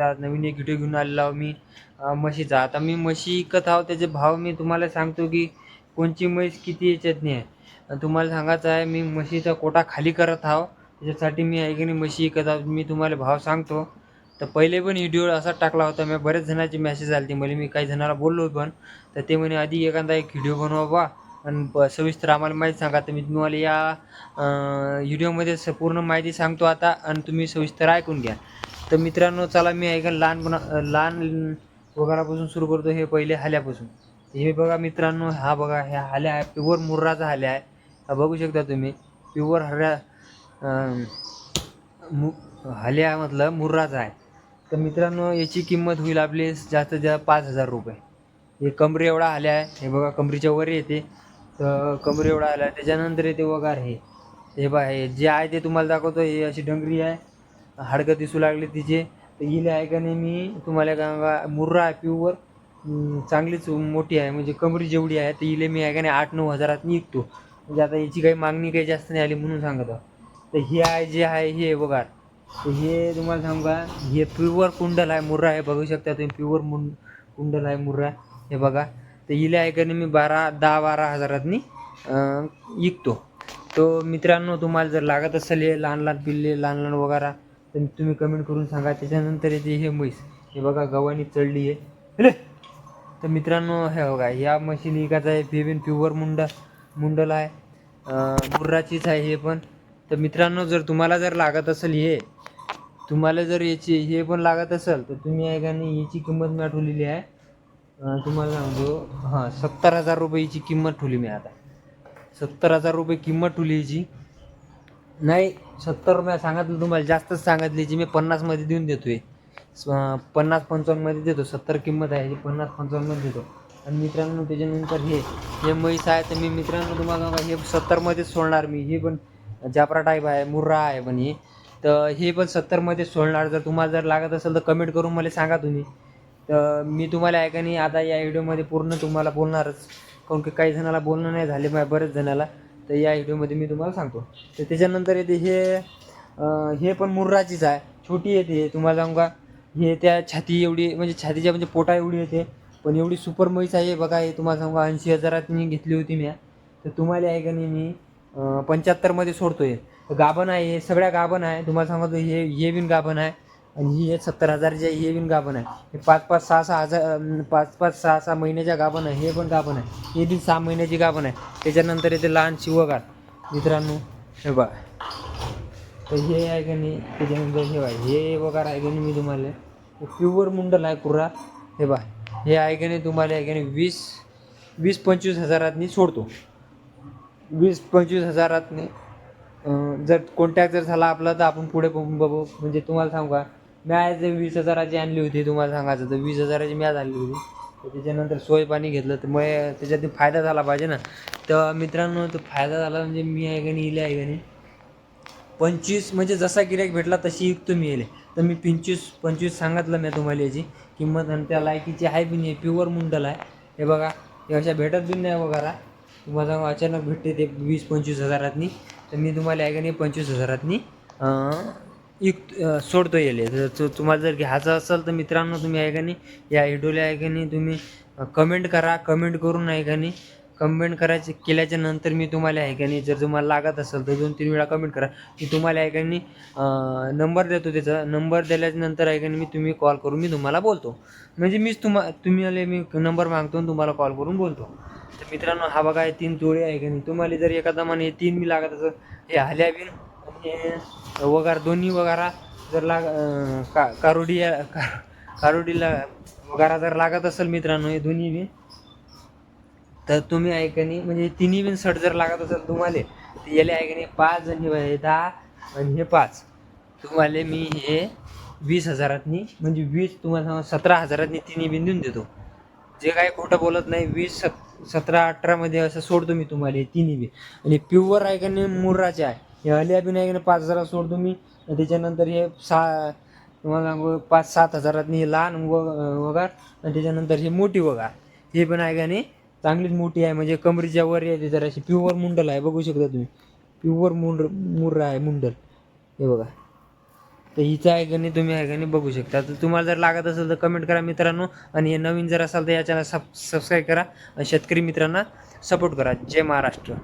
आज नवीन एक व्हिडिओ घेऊन आलेला आहो मी म्हशीचा. आता मी म्हशी इकत आहो त्याचे भाव मी तुम्हाला सांगतो की कोणची म्हैस किती याच्यातनी आहे. आणि तुम्हाला सांगायचं आहे मी म्हशीचा कोटा खाली करत आहो त्याच्यासाठी मी आहे की नाही म्हशी इकत आहो मी तुम्हाला भाव सांगतो. तर पहिले पण व्हिडिओ असा टाकला होता मी बरेच जणांचे मेसेज आले ते मला मी काही जणांना बोललो पण तर ते म्हणे आधी एखादा एक व्हिडिओ बनवा बा आणि सविस्तर आम्हाला माहिती सांगा. तर मी तुम्हाला या व्हिडिओमध्ये पूर्ण माहिती सांगतो आता आणि तुम्ही सविस्तर ऐकून घ्या. तर मित्रांनो चला मी ऐका लहानपणा लहान वगैरेपासून सुरू करतो हे पहिले हाल्यापासून. हे बघा मित्रांनो हा बघा ह्या हाल्या आहे प्युअर मुर्राचा हाल्या आहे. हा बघू शकता तुम्ही प्युअर हऱ्या मु हाल्या म्हटलं मुर्राचा आहे. तर मित्रांनो याची किंमत होईल आपली जास्तीत जास्त पाच हजार रुपये. हे कमरे एवढा आल्या आहे हे बघा कमरीच्या वर येते. तर कमरे एवढा आला आहे त्याच्यानंतर येते वगार हे. हे बघा हे जे आहे ते तुम्हाला दाखवतो हे अशी डंगरी आहे. हाडकं दिसू लागले तिचे. तर इले आहे का नाही मी तुम्हाला गंगा मुर्रा आहे प्युअर चांगलीच मोठी आहे म्हणजे कमरी जेवढी आहे तर हिले मी आहे का नाही आठ नऊ हजारात निघतो. म्हणजे आता याची काही मागणी काही जास्त नाही आली म्हणून सांगत तर हे आहे जे आहे हे बघा. तर हे तुम्हाला सांगू का हे प्युअर कुंडल आहे मुर्रा आहे बघू शकता तुम्ही प्युअर मुं कुंडल आहे मुर्रा हे बघा. तर हिले आहे का नाही मी बारा दहा बारा हजारातनी विकतो. तो मित्रांनो तुम्हाला जर लागत असेल हे लहान लहान पिल्ले लहान लहान वगैरे तर तुम्ही कमेंट करून सांगा. त्याच्यानंतर येते हे म्हैस. हे बघा गव्हाणी चढली आहे. तर मित्रांनो हे बघा या मशीन एकाच आहे फेविन प्युअर मुंडा मुंडल आहे. मुर्राचीच आहे हे पण. तर मित्रांनो जर तुम्हाला जर लागत असेल हे तुम्हाला जर याची हे पण लागत असेल तर तुम्ही आहे का नाही याची किंमत मी ठेवलेली आहे. तुम्हाला सांगतो हां सत्तर हजार रुपये याची किंमत ठेवली मी आता. सत्तर हजार रुपये किंमत ठेवली याची. नाही सत्तर रुपये सांगितलं तुम्हाला जास्तच सांगितली जी मी पन्नासमध्ये देऊन देतो आहे पन्नास पंचावन्नमध्ये देतो सत्तर किंमत आहे जी पन्नास पंचावन्नमध्ये देतो. आणि मित्रांनो त्याच्यानंतर हे हे म्हैस आहे तर मी मित्रांनो तुम्हाला हे सत्तरमध्येच सोडणार मी. हे पण जापरा टाईप आहे मुर्रा आहे पण हे. तर हे पण सत्तरमध्येच सोडणार. जर तुम्हाला जर लागत असेल तर कमेंट करून मला सांगा तुम्ही. तर मी तुम्हाला ऐका नाही आता या व्हिडिओमध्ये पूर्ण तुम्हाला बोलणारच. काऊन की काही जणाला बोलणं नाही झाले माझ्या बरेच जणाला. तर या व्हिडिओमध्ये मी तुम्हाला सांगतो. तर त्याच्यानंतर येते हे हे पण मुर्राचीच आहे. छोटी येते तुम्हाला सांगू का? हे त्या छाती एवढी म्हणजे छातीच्या म्हणजे पोटा एवढी येते. पण एवढी सुपर म्हैस आहे बघा हे तुम्हाला सांगू ऐंशी हजारात मी घेतली होती मी. तर तुम्हाला आहे का नाही मी पंच्याहत्तरमध्ये सोडतो आहे गाभण आहे हे सगळ्या गाभण आहे. तुम्हाला सांगतो हे हे बिन गाभण आहे. आणि ही एक सत्तर हजारची आहे हे बिन गाभण आहे. हे पाच पाच सहा सहा हजार पाच पाच सहा सहा महिन्याच्या गाभण आहे. हे पण गाभण आहे. हे बी सहा महिन्याची गाभण आहे. त्याच्यानंतर येते लहान शिवगार मित्रांनो हे बघा. तर हे आहे का नाही त्याच्यानंतर हे बाय हे वगैरे आहे का नाही मी तुम्हाला. प्युअर मुंडल आहे कुर्रा. हे बा हे आहे का नाही तुम्हाला आहे का नाही वीस वीस पंचवीस हजारातनी सोडतो. वीस पंचवीस हजारातनी जर कॉन्टॅक्ट जर झाला आपला तर आपण पुढे बघू बघू. म्हणजे तुम्हाला सांगू का? मॅच आज वीस हजाराची आणली होती तुम्हाला सांगायचं तर वीस हजाराची मॅच आणली होती. तर त्याच्यानंतर सोय पाणी घेतलं तर मग त्याच्यात फायदा झाला पाहिजे ना. तर मित्रांनो तो फायदा झाला म्हणजे मी आहे का नाही इले आहे का नाही. पंचवीस म्हणजे जसा गिरायक भेटला तशी विकतो मी येले तर मी पंचवीस पंचवीस सांगितलं मी तुम्हाला याची. किंमत आणि त्या लायकीची आहे बी नाही प्युअर मुंडल आहे. हे बघा हे अशा भेटत बी नाही वगैरे तुम्हाला अचानक भेटते ते वीस पंचवीस हजारातनी. तर मी तुम्हाला आहे का नाही पंचवीस हजारातनी अं, सोडतो येले. जर तुम्हाला जर घ्यायचं असेल तर मित्रांनो तुम्ही आहे का नाही या व्हिडिओला आहे का नाही तुम्ही कमेंट करा. कमेंट करून आहे का नाही कमेंट करायचे केल्याच्यानंतर मी तुम्हाला आहे का नाही जर तुम्हाला लागत असेल तर दोन तीन वेळा कमेंट करा. मी तुम्हाला आहे का नाही नंबर देतो त्याचा. नंबर दिल्याच्या नंतर आहे का नाही मी तुम्ही कॉल करून मी तुम्हाला बोलतो. म्हणजे मीच तुम्हा तुम्हाला मी नंबर मागतो आणि तुम्हाला कॉल करून बोलतो. तर मित्रांनो हा बघा हे तीन जोडे आहे का नाही. तुम्हाला जर एखादा म्हणे हे तीन मी लागत असेल हे आल्या बिन आणि वगार दोन्ही वगारा जर लाग का कारोडी कारुडीला का कारोडीला वगारा जर लागत असेल मित्रांनो हे दोन्ही बी तर तुम्ही ऐकणी म्हणजे तिन्ही बिन सट जर लागत असेल तुम्हाला तर याले ऐकणी पाच जणी दहा आणि हे पाच. तुम्हाला मी हे वीस हजारातनी म्हणजे वीस तुम्हाला सतरा हजारातनी तिन्ही बिन देऊन देतो. जे काय खोटं बोलत नाही वीस सत सतरा अठरामध्ये असं सोडतो मी तुम्हाला हे तिन्ही बी. आणि प्युअर ऐकणे मुर्राचे आहे. हे अली बी नाही पाच हजारात सोडतो मी. त्याच्यानंतर हे सहा तुम्हाला पाच सात हजारात हे लहान व वगार आणि त्याच्यानंतर हे मोठी वगार. हे पण आहे का नाही? चांगलीच मोठी आहे. म्हणजे कमरीच्या वर येते जराशी. प्युअर मुंडल आहे. बघू शकता तुम्ही. प्युअर मुंड मुर्रा आहे मुंडल. हे बघा. तर हिचं आहे का नाही? तुम्ही आहे का नाही? बघू शकता. तर तुम्हाला जर लागत असेल तर कमेंट करा मित्रांनो. आणि हे नवीन जर असाल तर या चॅनल सब सबस्क्राईब करा. आणि शेतकरी मित्रांना सपोर्ट करा. जय महाराष्ट्र.